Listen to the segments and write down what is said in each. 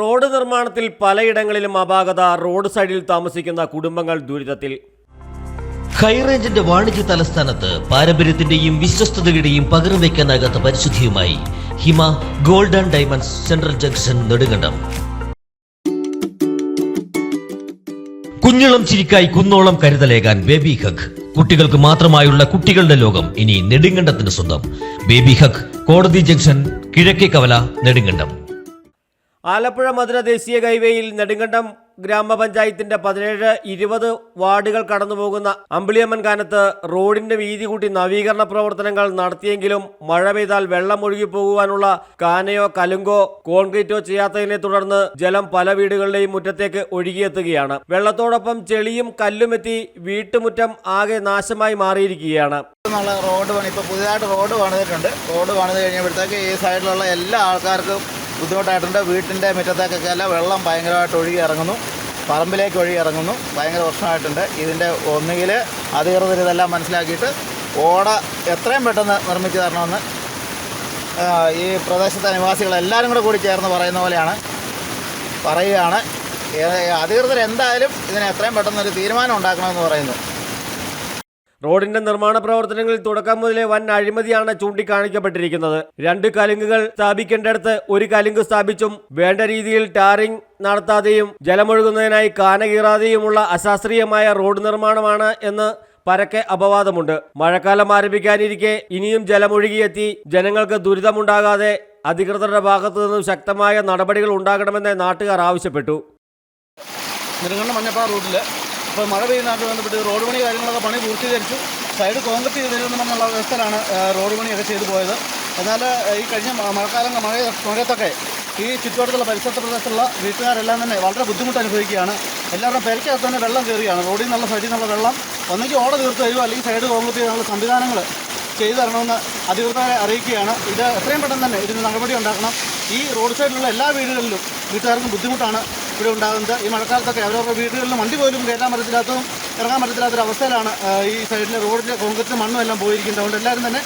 Road നിർമ്മാണത്തിൽ പലയിടങ്ങളിലും അപാകത റോഡ് സൈഡിൽ താമസിക്കുന്ന കുടുംബങ്ങൾ ദുരിതത്തിൽ. ഹൈറേഞ്ചിന്റെ വാണിജ്യ തലസ്ഥാനത്ത് പാരമ്പര്യത്തിന്റെയും വിശ്വസ്തതയുടെയും പകരം വയ്ക്കാനാകാത്ത പരിശുദ്ധിയുമായി Hima golden diamonds central junction Nedumkandam. കുഞ്ഞിളം ചിരിക്കായി കുന്നോളം കരുതലേകാൻ ബേബി ഹഗ്. കുട്ടികൾക്ക് മാത്രമായുള്ള കുട്ടികളുടെ ലോകം ഇനി നെടുങ്കണ്ടത്തിന് സ്വന്തം. ബേബി ഹഗ് കോടതി ജംഗ്ഷൻ കിഴക്കേ കവല നെടുങ്കണ്ടം. ആലപ്പുഴ മധുര ദേശീയ ഹൈവേയിൽ നെടുങ്കണ്ടം ഗ്രാമപഞ്ചായത്തിന്റെ പതിനേഴ് ഇരുപത് വാർഡുകൾ കടന്നുപോകുന്ന അമ്പിളിയമ്മൻ കാനത്ത് റോഡിന്റെ വീതി കൂട്ടി നവീകരണ പ്രവർത്തനങ്ങൾ നടത്തിയെങ്കിലും മഴ പെയ്താൽ വെള്ളം ഒഴുകി പോകുവാനുള്ള കാനയോ കലുങ്കോ കോൺക്രീറ്റോ ചെയ്യാത്തതിനെ തുടർന്ന് ജലം പല വീടുകളുടെയും മുറ്റത്തേക്ക് ഒഴുകിയെത്തുകയാണ്. വെള്ളത്തോടൊപ്പം ചെളിയും കല്ലുമെത്തി വീട്ടുമുറ്റം ആകെ നാശമായി മാറിയിരിക്കുകയാണ്. റോഡ് പണി. ഇപ്പോൾ പുതിയതായിട്ട് റോഡ് പണിതിട്ടുണ്ട്. റോഡ് പണിത് കഴിഞ്ഞപ്പോഴത്തേക്ക് ഈ സൈഡിലുള്ള എല്ലാ ആൾക്കാർക്കും ബുദ്ധിമുട്ടായിട്ടുണ്ട്. വീട്ടിന്റെ മുറ്റത്തേക്കൊക്കെ എല്ലാം വെള്ളം ഭയങ്കരമായിട്ട് ഒഴുകി ഇറങ്ങുന്നു പറമ്പിലേക്ക് ഒഴുകി ഇറങ്ങുന്നു ഭയങ്കര പ്രശ്നമായിട്ടുണ്ട്. ഇതിന്റെ ഒന്നുകിൽ അധികൃതർ ഇതെല്ലാം മനസ്സിലാക്കിയിട്ട് ഓട എത്രയും പെട്ടെന്ന് നിർമ്മിച്ച് തരണമെന്ന് ഈ പ്രദേശത്തെ നിവാസികളെല്ലാവരും കൂടെ കൂടി ചേർന്ന് പറയുന്ന പോലെയാണ് പറയുകയാണ്. അധികൃതർ എന്തായാലും ഇതിന് എത്രയും പെട്ടെന്ന് ഒരു തീരുമാനം ഉണ്ടാക്കണമെന്ന് പറയുന്നു. റോഡിന്റെ നിർമ്മാണ പ്രവർത്തനങ്ങളിൽ തുടക്കം മുതലേ വൻ അഴിമതിയാണ് ചൂണ്ടിക്കാണിക്കപ്പെട്ടിരിക്കുന്നത്. രണ്ട് കലുങ്കുകൾ സ്ഥാപിക്കേണ്ടടുത്ത് ഒരു കലുങ്ക് സ്ഥാപിച്ചും വേണ്ട രീതിയിൽ ടാറിംഗ് നടത്താതെയും ജലമൊഴുകുന്നതിനായി കാനകീറാതെയുമുള്ള അശാസ്ത്രീയമായ റോഡ് നിർമ്മാണമാണ് എന്ന് പരക്കെ അപവാദമുണ്ട്. മഴക്കാലം ആരംഭിക്കാനിരിക്കെ ഇനിയും ജലമൊഴുകിയെത്തി ജനങ്ങൾക്ക് ദുരിതമുണ്ടാകാതെ അധികൃതരുടെ ഭാഗത്തു നിന്നും ശക്തമായ നടപടികൾ ഉണ്ടാകണമെന്ന് നാട്ടുകാർ ആവശ്യപ്പെട്ടു. നെടുങ്കണ്ടം മഞ്ഞപ്പാറ റൂട്ടിൽ ഇപ്പോൾ മഴ പെയ്യുന്നതായിട്ട് ബന്ധപ്പെട്ട് റോഡ് പണി കാര്യങ്ങളൊക്കെ പണി പൂർത്തീകരിച്ചു. സൈഡ് കോൺക്രീറ്റ് ചെയ്ത് തരുമെന്നുള്ള വ്യവസ്ഥയിലാണ് റോഡ് പണിയൊക്കെ ചെയ്തു പോയത്. എന്നാൽ ഈ കഴിഞ്ഞ മഴക്കാലം മഴ മഴയത്തൊക്കെ ഈ ചുറ്റുവട്ടത്തുള്ള പരിസരത്തെ പ്രദേശത്തുള്ള വീട്ടുകാരെല്ലാം തന്നെ വളരെ ബുദ്ധിമുട്ട് അനുഭവിക്കുകയാണ് എല്ലാവരുടെ പെരക്കകത്ത് തന്നെ വെള്ളം കയറുകയാണ്. റോഡിൽ നിന്നുള്ള സൈഡിൽ നിന്നുള്ള വെള്ളം ഒന്നെങ്കിൽ ഓട തീർത്ത് തരുമോ അല്ലെങ്കിൽ സൈഡ് കോൺക്രീറ്റ് ചെയ്യാനുള്ള സംവിധാനങ്ങൾ ചെയ്തു തരണമെന്ന് അധികൃതരെ അറിയിക്കുകയാണ്. ഇത് എത്രയും പെട്ടെന്ന് തന്നെ ഇതിന് നടപടി ഉണ്ടാക്കണം. ഈ റോഡ് സൈഡിലുള്ള എല്ലാ വീടുകളിലും വീട്ടുകാർക്കും ബുദ്ധിമുട്ടാണ്. ഇവിടെ ഉണ്ടാകുന്നത്. ഈ മഴക്കാലത്തൊക്കെ അവരവരുടെ വീടുകളിൽ വണ്ടി പോലും കയറ്റാൻ പറ്റത്തില്ലാത്തതും ഇറങ്ങാൻ പറ്റത്തില്ലാത്തൊരു അവസ്ഥയിലാണ് ഈ സൈഡിലെ റോഡിലെ കോൺക്രീറ്റ് മണ്ണും എല്ലാം പോയിരിക്കുന്നത്. അതുകൊണ്ട് എല്ലാവരും തന്നെ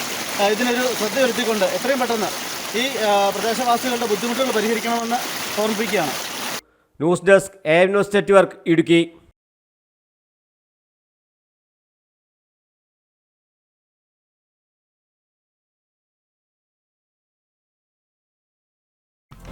ഇതിനൊരു ശ്രദ്ധ വരുത്തിക്കൊണ്ട് എത്രയും പെട്ടെന്ന് ഈ പ്രദേശവാസികളുടെ ബുദ്ധിമുട്ടുകൾ പരിഹരിക്കണമെന്ന് ഓർമ്മിപ്പിക്കുകയാണ്. News desk A news network Idukki.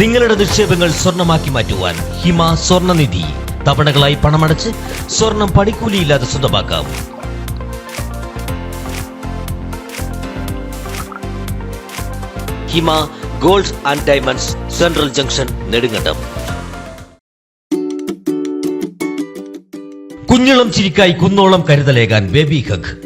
നിങ്ങളുടെ നിക്ഷേപങ്ങൾ സ്വർണമാക്കി മാറ്റുവാൻ ഹിമ സ്വർണനിധി. തവണകളായി പണമടച്ച് സ്വർണം പണിക്കൂലിയില്ലാതെ സ്വന്തമാക്കാം. Hima gold and diamonds central junction Nedumkandam. കുഞ്ഞിളം ചിരിക്കായി കുന്നോളം കരുതലേകാൻ ബേബി ഹഗ്.